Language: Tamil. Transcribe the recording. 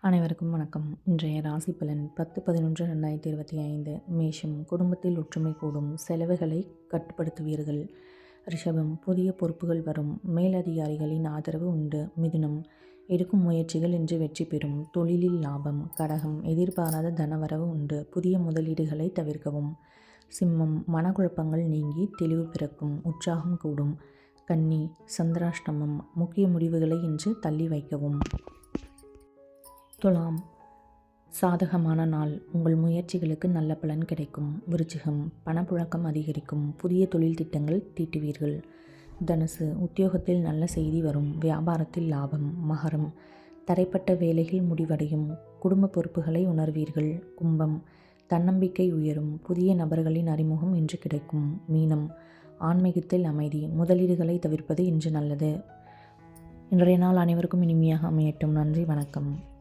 அனைவருக்கும் வணக்கம். இன்றைய ராசி பலன் பத்து பதினொன்று ரெண்டாயிரத்தி இருபத்தி ஐந்து. மேஷம் குடும்பத்தில் ஒற்றுமை கூடும். செலவுகளை கட்டுப்படுத்துவீர்கள். ரிஷபம் புதிய பொறுப்புகள் வரும். மேலதிகாரிகளின் ஆதரவு உண்டு. மிதுனம் எடுக்கும் முயற்சிகள் இன்று வெற்றி பெறும். தொழிலில் லாபம் கடகம் எதிர்பாராத தனவரவு உண்டு. புதிய முதலீடுகளை தவிர்க்கவும். சிம்மம் மனக்குழப்பங்கள் நீங்கி தெளிவு பிறக்கும். உற்சாகம் கூடும். கன்னி சந்திராஷ்டமம் முக்கிய முடிவுகளை இன்று தள்ளி வைக்கவும். துலாம் சாதகமான நாள். உங்கள் முயற்சிகளுக்கு நல்ல பலன் கிடைக்கும். விருச்சிகம். பணப்புழக்கம் அதிகரிக்கும். புதிய தொழில் திட்டங்கள் தீட்டுவீர்கள். தனுசு. உத்தியோகத்தில் நல்ல செய்தி வரும். வியாபாரத்தில் லாபம். மகரம். தரைப்பட்ட வேலைகள் முடிவடையும். குடும்ப பொறுப்புகளை உணர்வீர்கள். கும்பம். தன்னம்பிக்கை உயரும். புதிய நபர்களின் அறிமுகம் இன்று கிடைக்கும். மீனம். ஆன்மீகத்தில் அமைதி. முதலீடுகளை தவிர்ப்பது இன்று நல்லது. இன்றைய நாள் அனைவருக்கும் இனிமையாக அமையட்டும். நன்றி. வணக்கம்.